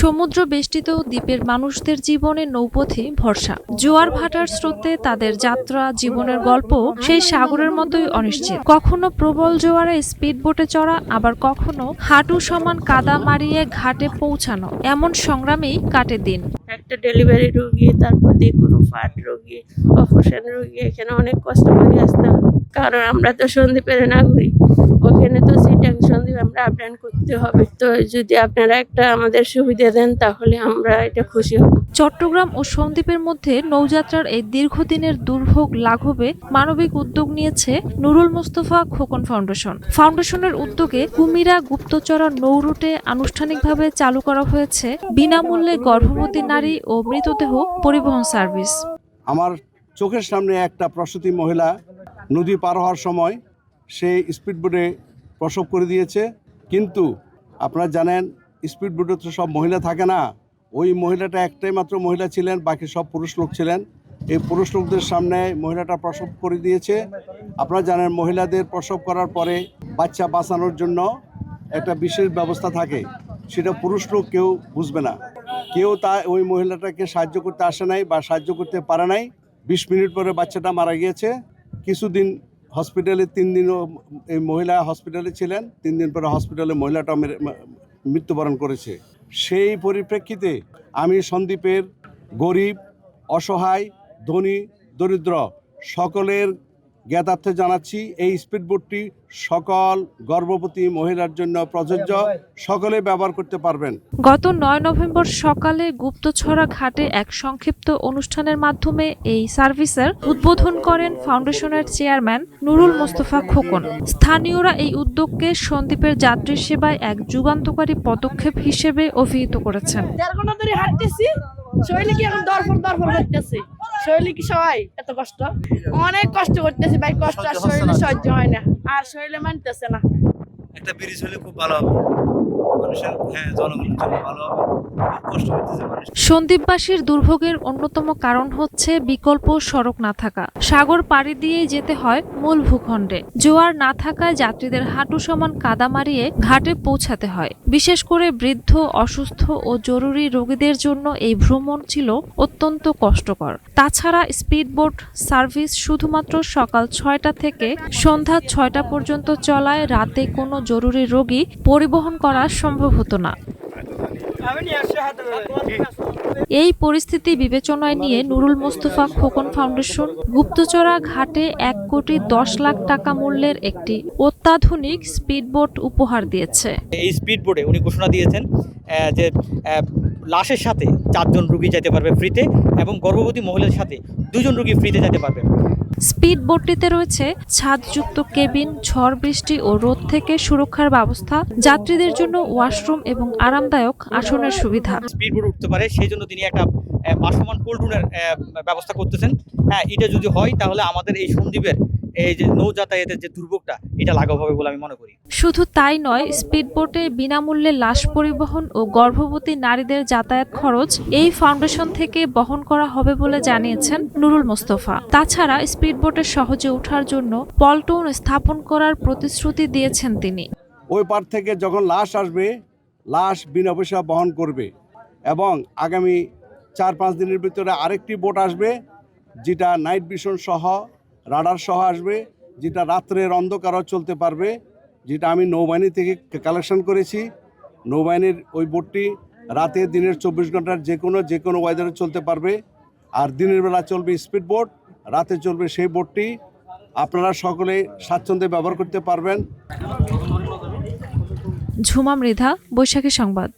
সমুদ্র বেষ্টিত দ্বীপের মানুষদের জীবনে নৌপথে ভরসা। জোয়ার ভাটার স্রোতে তাদের যাত্রা, জীবনের গল্প সেই সাগরের মতোই অনিশ্চিত। কখনো প্রবল জোয়ারে স্পিড বোটে চড়া, আবার কখনো হাঁটু সমান কাদা মারিয়ে ঘাটে পৌঁছানো। এমন সংগ্রামেই কাটে দিন। একটা ডেলিভারি রোগী, তারপর দিয়ে কোনো ফাট রোগী, অপারেশন রোগী, এখানে অনেক কষ্ট করে আসতে কারণ আমরা তো সন্দীপের নাগরিক ওখানে তো সিটাং সন্দীপ আমরা আপ ডাউন করতে হবে। তো যদি আপনারা একটা আমাদের সুবিধা দেন তাহলে আমরা এটা খুশি হব। চট্টগ্রাম ও সন্দ্বীপের মধ্যে নৌযাত্রার এই দীর্ঘদিনের দুর্ভোগ লাঘবে মানবিক উদ্যোগ নিয়েছে নুরুল মোস্তফা খোকন ফাউন্ডেশন। ফাউন্ডেশনের উদ্যোগে কুমিরা গুপ্তচরা নৌরুটে আনুষ্ঠানিকভাবে চালু করা হয়েছে বিনামূল্যে গর্ভবতী নারী ও মৃতদেহ পরিবহন সার্ভিস। আমার চোখের সামনে একটা প্রসূতি মহিলা নদী পার হওয়ার সময় সে স্পিডবোটে প্রসব করে দিয়েছে। কিন্তু আপনারা জানেন স্পিডবোটে তো সব মহিলা থাকে না। ওই মহিলাটা একটাই মাত্র মহিলা ছিলেন, বাকি সব পুরুষ লোক ছিলেন। এই পুরুষ লোকদের সামনে মহিলাটা প্রসব করে দিয়েছে। আপনারা জানেন, মহিলাদের প্রসব করার পরে বাচ্চা বাঁচানোর জন্য একটা বিশেষ ব্যবস্থা থাকে। সেটা পুরুষ লোক কেউ বুঝবে না। কেউ তা, ওই মহিলাটাকে সাহায্য করতে আসে নাই বা সাহায্য করতে পারে নাই। বিশ মিনিট পরে বাচ্চাটা মারা গিয়েছে। কিছুদিন হসপিটালে তিন দিনও এই মহিলা হসপিটালে ছিলেন, তিন দিন পরে হসপিটালে মহিলাটা মৃত্যুবরণ করেছে। সেই পরিপ্রেক্ষিতে আমি সন্দীপের গরিব, অসহায়, ধনী, দরিদ্র সকলের জ্ঞাতার্থে জানাচ্ছি এই স্পিডবোটটি সকল গর্ভবতী মহিলার জন্য প্রযোজ্য। সকলে ব্যবহার করতে পারবেন। গত নয় নভেম্বর সকালে গুপ্তছড়া ঘাটে এক সংক্ষিপ্ত অনুষ্ঠানের মাধ্যমে এই সার্ভিসের উদ্বোধন করেন ফাউন্ডেশনের চেয়ারম্যান নুরুল মোস্তফা খোকন। স্থানীয়রা এই উদ্যোগকে সন্দ্বীপের যাত্রী সেবায় এক যুগান্তকারী পদক্ষেপ হিসেবে অভিহিত করেছেন। দেড় ঘণ্টা ধরে হাঁটতেছি শৈলী কি এখন দরফর দরফর করতেছে? শৈলী কি সবাই এত কষ্ট? অনেক কষ্ট করতেছে ভাই কষ্ট আর শরীরে সহ্য হয় না। আর শরীরে মানতেছে না। একটা ব্রিজ হলে খুব ভালো হবে। হ্যাঁ সন্দ্বীপবাসীর দুর্ভোগের অন্যতম কারণ হচ্ছে বিকল্প সড়ক না থাকা। সাগর পাড়ি দিয়েই যেতে হয় মূল ভূখণ্ডে। জোয়ার না থাকায় যাত্রীদের হাঁটু সমান কাদা মারিয়ে ঘাটে পৌঁছাতে হয়। বিশেষ করে বৃদ্ধ, অসুস্থ ও জরুরি রোগীদের জন্য এই ভ্রমণ ছিল অত্যন্ত কষ্টকর। তাছাড়া স্পিডবোট সার্ভিস শুধুমাত্র সকাল ছয়টা থেকে সন্ধ্যা ছয়টা পর্যন্ত চলায় রাতে কোনো জরুরি রোগী পরিবহন করা সম্ভব হতো না। এই পরিস্থিতি বিবেচনায় নিয়ে নুরুল মোস্তফা খোকন ফাউন্ডেশন গুপ্তচরা ঘাটে এক কোটি দশ লাখ টাকা মূল্যের একটি অত্যাধুনিক স্পিডবোট উপহার দিয়েছে। এই স্পিডবোটে উনি ঘোষণা দিয়েছেন যে লাশের সাথে চারজন রুগী যেতে পারবে ফ্রিতে এবং গর্ভবতী মহিলার সাথে দুজন রুগী ফ্রিতে যেতে পারবে। স্পিড বোটটিতে রয়েছে ছাদযুক্ত কেবিন ঝড় বৃষ্টি ও রোদ থেকে সুরক্ষার ব্যবস্থা যাত্রীদের জন্য ওয়াশরুম এবং আরামদায়ক আসনের সুবিধা। স্পিড বোট উঠতে পারে সেই জন্য তিনি একটা বাসমান পোল্টুনের ব্যবস্থা করতেছেন। হ্যাঁ এটা যদি হয় তাহলে আমাদের এই সন্দীপের এই যে নৌ যাতায়াতের যে দুর্ভোগটা এটা লাঘব হবে বলে আমি মনে করি। শুধু তাই নয় স্পিডবোটে বিনামূল্যে লাশ পরিবহন ও গর্ভবতী নারীদের যাতায়াত খরচ এই ফাউন্ডেশন থেকে বহন করা হবে বলে জানিয়েছেন নুরুল মোস্তফা। তাছাড়া স্পিডবোটে সহজে ওঠার জন্য পল্টন স্থাপন করার প্রতিশ্রুতি দিয়েছেন তিনি। ওই পার থেকে যখন লাশ আসবে লাশ বিনা পয়সা বহন করবে এবং আগামী চার পাঁচ দিনের ভিতরে আরেকটি বোট আসবে যেটা নাইট ভিশন সহ রাডার সহ আসবে যেটা রাত্রের অন্ধকারও চলতে পারবে যেটা আমি নৌবাহিনী থেকে কালেকশন করেছি। নৌবাহিনীর ওই বোটটি রাতে দিনের চব্বিশ ঘণ্টার যে কোনো যে কোনো ওয়েদারে চলতে পারবে। আর দিনের বেলা চলবে স্পিড বোট রাতে চলবে সেই বোটটি। আপনারা সকলে স্বাচ্ছন্দ্যে ব্যবহার করতে পারবেন। ঝুমা মৃধা বৈশাখী সংবাদ।